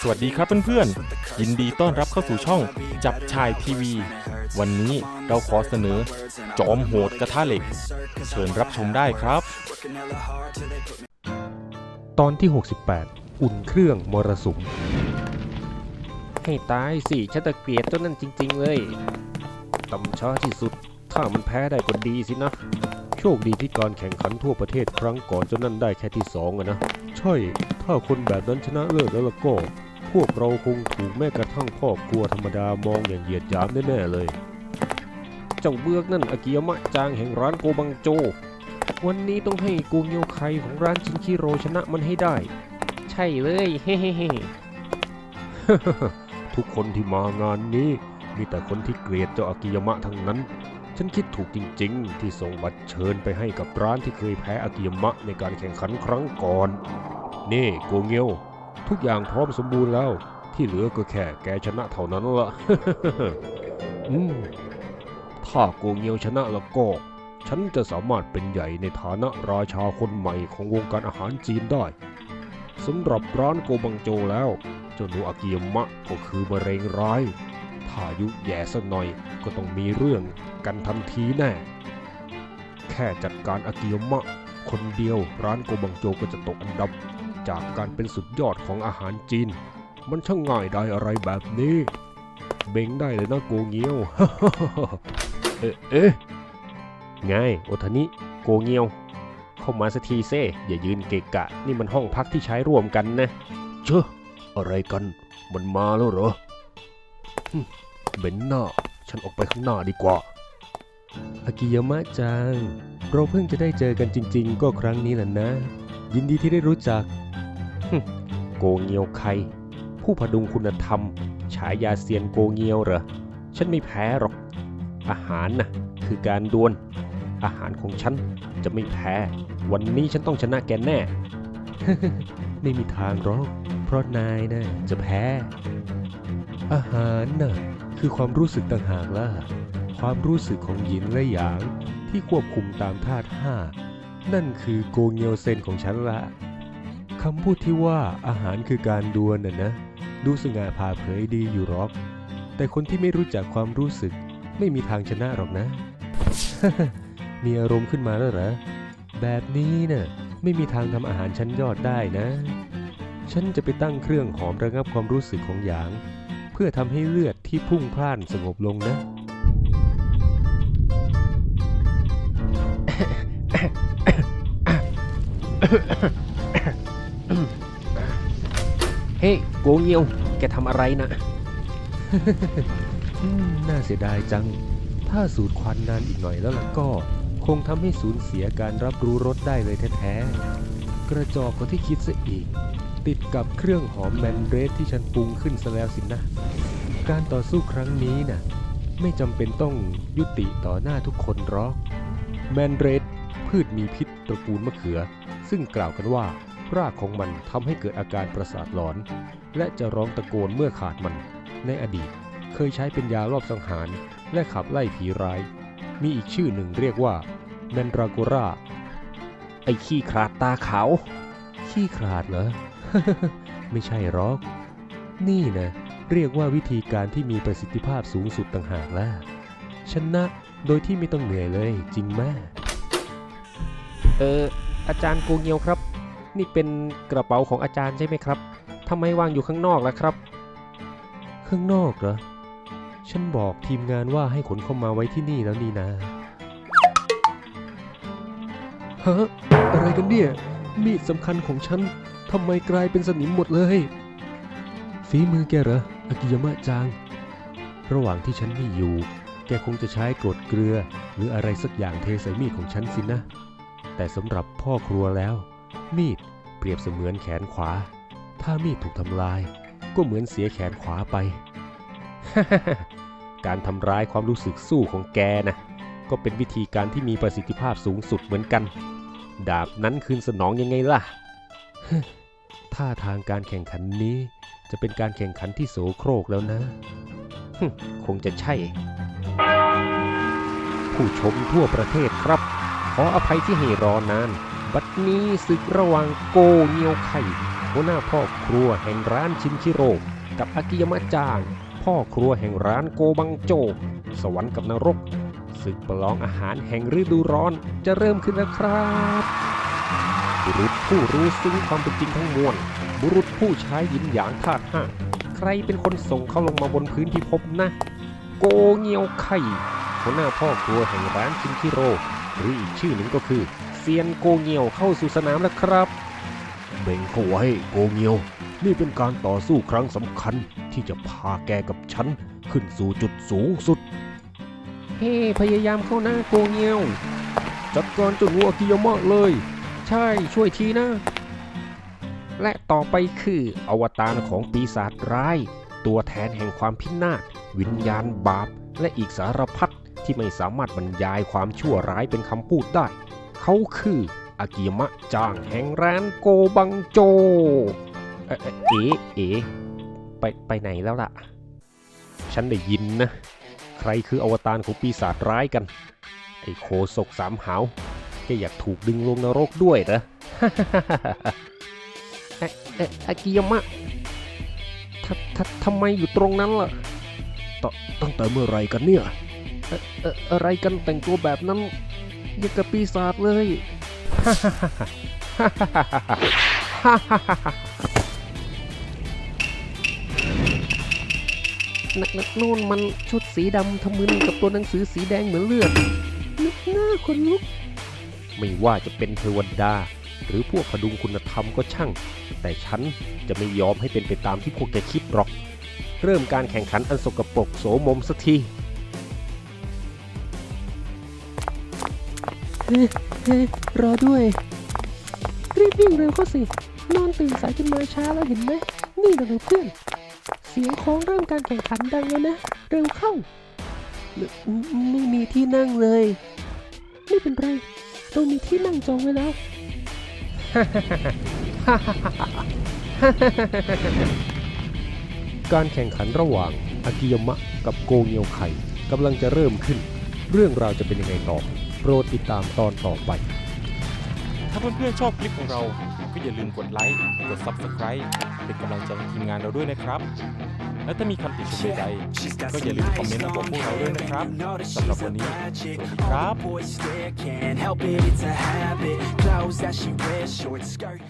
สวัสดีครับเพื่อนๆ ยินดีต้อนรับเข้าสู่ช่องจับชายทีวี วันนี้เราขอเสนอ จอมโหดกระทะเหล็ก เชิญรับชมได้ครับ Working hella hard till they put me ตอนที่ 68 อุ่นเครื่องมรสุม ให้ตายสิฉันตะเกลียดเจ้านั่นจริง ๆ เลยต่ำช้าที่สุด ถ้ามันแพ้ได้ก็ดีสินะ โชคดีที่การแข่งขันทั่วประเทศครั้งก่อนเจ้านั่นได้แค่ที่สองอะนะ ใช่ ถ้าคนแบบนั้นชนะเลิศแล้วล่ะก็ พวกเราคงถูกแม้กระทั่งพ่อครัวธรรมดามองอย่างเหยียดหยามแน่ๆเลย เจ้าเบือกนั่นอากิยามะจางแห่งร้านโกบังโจ วันนี้ต้องให้กูเงียวไคของร้านชินคิโรชนะมันให้ได้ ใช่เลยเฮ้เฮ้เฮ้ทุกคนที่มางานนี้ มีแต่คนที่เกลียดเจ้าอากิยามะทั้งนั้น ฉันคิดถูกจริง ๆ ที่ส่งบัตรเชิญไปให้กับร้านที่เคยแพ้อากิยมะในการแข่งขันครั้งก่อน นี่โกเงียว ทุกอย่างพร้อมสมบูรณ์แล้ว ที่เหลือก็แค่แกชนะเท่านั้นละอืมถ้าโกเงียวชนะแล้วก็ ฉันจะสามารถเป็นใหญ่ในฐานะราชาคนใหม่ของวงการอาหารจีนได้สำหรับร้านโกบังโจแล้ว เจ้าหนูอากิยมะก็คือมะเร็งร้ายถ้าอายุแย่สักหน่อยก็ต้องมีเรื่อง กันทันทีแน่ แค่จัดการอากิยมะ คนเดียวร้านโกบังโจก็จะตกอันดับ จากการเป็นสุดยอดของอาหารจีน มันช่างง่ายได้อะไรแบบนี้ เบ่งได้เลยนะโกเงียว เอ๊ะเอ๊ะไงโอทานิโกเงียว เข้ามาสักทีเซ่อย่ายืนเกะกะ นี่มันห้องพักที่ใช้ร่วมกันนะ เชอะอะไรกัน มันมาแล้วเหรอเบนหน้า ฉันออกไปข้างหน้าดีกว่า อากิยามะจัง เราเพิ่งจะได้เจอกันจริง ๆ ก็ครั้งนี้แหละนะ ยินดีที่ได้รู้จักโกเงียวไคร ผู้พดุงคุณธรรม ฉายาเซียนโกเงียวเหรอ ฉันไม่แพ้หรอก อาหารนะคือการดวล อาหารของฉันจะไม่แพ้ วันนี้ฉันต้องชนะแกแน่ ไม่มีทางหรอก เพราะนายนะ่ะจะแพ้ อาหารน่ะคือความรู้สึกต่างหากล่ะ ความรู้สึกของหยินและหยางที่ควบคุมตามธาตุห้านั่นคือโกเงียวเซนของฉันละคำพูดที่ว่าอาหารคือการดวลน่ะนะ ดูสง่าผ่าเผยดีอยู่หรอก แต่คนที่ไม่รู้จักความรู้สึกไม่มีทางชนะหรอกนะ มีอารมณ์ขึ้นมาแล้วเหรอ แบบนี้น่ะไม่มีทางทำอาหารชั้นยอดได้นะ ฉันจะไปตั้งเครื่องหอมระงับความรู้สึกของหยาง เพื่อทำให้เลือดที่พุ่งพล่านสงบลงนะ เฮ้โกงเงียว แกทำอะไรนะ อืมน่าเสียดายจัง ถ้าสูดควันนานอีกหน่อยแล้วล่ะก็ คงทำให้สูญเสียการรับรู้รสได้เลยแท้ๆ กระจอกกว่าที่คิดซะอีก ติดกับเครื่องหอมแมนเดรสที่ฉันปรุงขึ้นซะแล้วสินะ การต่อสู้ครั้งนี้น่ะ ไม่จำเป็นต้องยุติต่อหน้าทุกคนหรอก แมนเดรส พืชมีพิษตระกูลมะเขือ ซึ่งกล่าวกันว่ารากของมันทำให้เกิดอาการประสาทหลอน และจะร้องตะโกนเมื่อขาดมัน ในอดีตเคยใช้เป็นยารอบสังหาร และขับไล่ผีร้าย มีอีกชื่อหนึ่งเรียกว่าแมนดราโกราไอ้ขี้ขลาดตาขาวขี้ขลาดเหรอ ไม่ใช่หรอก นี่นะเรียกว่าวิธีการที่มีประสิทธิภาพสูงสุดต่างหากล่ะชนะโดยที่ไม่ต้องเหนื่อยเลยจริงไหม เอออาจารย์โกเงียวครับ นี่เป็นกระเป๋าของอาจารย์ใช่ไหมครับทำไมวางอยู่ข้างนอกล่ะครับ ข้างนอกเหรอ ฉันบอกทีมงานว่าให้ขนเข้ามาไว้ที่นี่แล้วนี่นะฮะอะไรกันเนี่ย มีดสำคัญของฉันทำไมกลายเป็นสนิมหมดเลย ฝีมือแกเหรออากิยามะจางระหว่างที่ฉันไม่อยู่ แกคงจะใช้กรดเกลือ หรืออะไรสักอย่างเทใส่มีดของฉันสินะ แต่สำหรับพ่อครัวแล้ว มีดเปรียบเสมือนแขนขวา ถ้ามีดถูกทำลาย ก็เหมือนเสียแขนขวาไป การทำร้ายความรู้สึกสู้ของแกนะก็เป็นวิธีการที่มีประสิทธิภาพสูงสุดเหมือนกัน ดาบนั้นคืนสนองยังไงล่ะท่าทางการแข่งขันนี้ จะเป็นการแข่งขันที่โสโครกแล้วนะ คงจะใช่ ผู้ชมทั่วประเทศครับ ขออภัยที่ให้รอนาน บัดนี้ศึกระหว่างโกเงียวไข่หัวหน้าพ่อครัวแห่งร้านชินชิโร่ กับอากิยามะจาง พ่อครัวแห่งร้านโกบังโจ สวรรค์กับนรก ศึกประลองอาหารแห่งฤดูร้อนจะเริ่มขึ้นแล้วครับบุรุษผู้รู้ซึ้งความเป็นจริงทั้งมวล บุรุษผู้ใช้ยินหยางธาตุห้าใครเป็นคนส่งเขาลงมาบนพื้นที่พบนะ โกเงียวไข่หัวหน้าพ่อครัวแห่งร้านชินชิโร่ หรืออีกชื่อหนึ่งก็คือเซียนโกเงียวเข้าสู่สนามแล้วครับเบ่งเข้าไว้โกเงียว นี่เป็นการต่อสู้ครั้งสำคัญที่จะพาแกกับฉัน ขึ้นสู่จุดสูงสุด เฮ้พยายามเข้าหน้าโกเงียว จัดการเจ้างูอากิยามะเลย ใช่ช่วยทีนะ และต่อไปคืออวตารของปีศาจร้าย ตัวแทนแห่งความพินาศวิญญาณบาปและอีกสารพัด ที่ไม่สามารถบรรยายความชั่วร้ายเป็นคำพูดได้ เขาคืออากิยมะจางแห่งร้านโกบังโจ เอ๊ะเอ๊ะเอ๋เอ๋ไปไปไหนแล้วล่ะ ฉันได้ยินนะ ใครคืออวตารของปีศาจร้ายกัน ไอ้โคศกสามหาวแกอยากถูกดึงลงนรกด้วยเหรอเอ๊ะเอ๊ะอากิยามะทททำไมอยู่ตรงนั้นล่ะตตั้งแต่เมื่อไหรกันเนี่ย อะไรกันแต่งตัวแบบนั้นยังกับปีศาจเลยนักนักนู่นมันชุดสีดำทะมึนกับตัวหนังสือสีแดงเหมือนเลือดนึกหน้าคนลุก ไม่ว่าจะเป็นเทวดา หรือพวกพดุงคุณธรรมก็ช่าง แต่ฉันจะไม่ยอมให้เป็นไปตามที่พวกแกคิดหรอก เริ่มการแข่งขันอันสกปรกโสมมสักที เฮ้เฮ้รอด้วย รีบวิ่งเร็วเข้าสิ นอนตื่นสายจนมาช้าแล้วเห็นไหม นี่นะเพื่อน เสียงของเริ่มการแข่งขันดังแล้วนะ เร็วเข้า ไม่มีที่นั่งเลย ไม่เป็นไร เรามีที่นั่งจองไว้แล้วการแข่งขันระหว่างอากิยมะกับโกเงียวไข่กำลังจะเริ่มขึ้น เรื่องราวจะเป็นยังไงต่อ โปรดติดตามตอนต่อไป ถ้าเพื่อนๆชอบคลิปของเรา ก็อย่าลืมกดไลค์ กด Subscribe เป็นกำลังใจให้ทีมงานเราด้วยนะครับ และถ้ามีคำติชมใดๆ ก็อย่าลืมคอมเมนต์มาบอกพวกเราด้วยนะครับสำหรับวันนี้ สวัสดีครับ can't help it, it's a habit. Clothes that she wears, short skirt.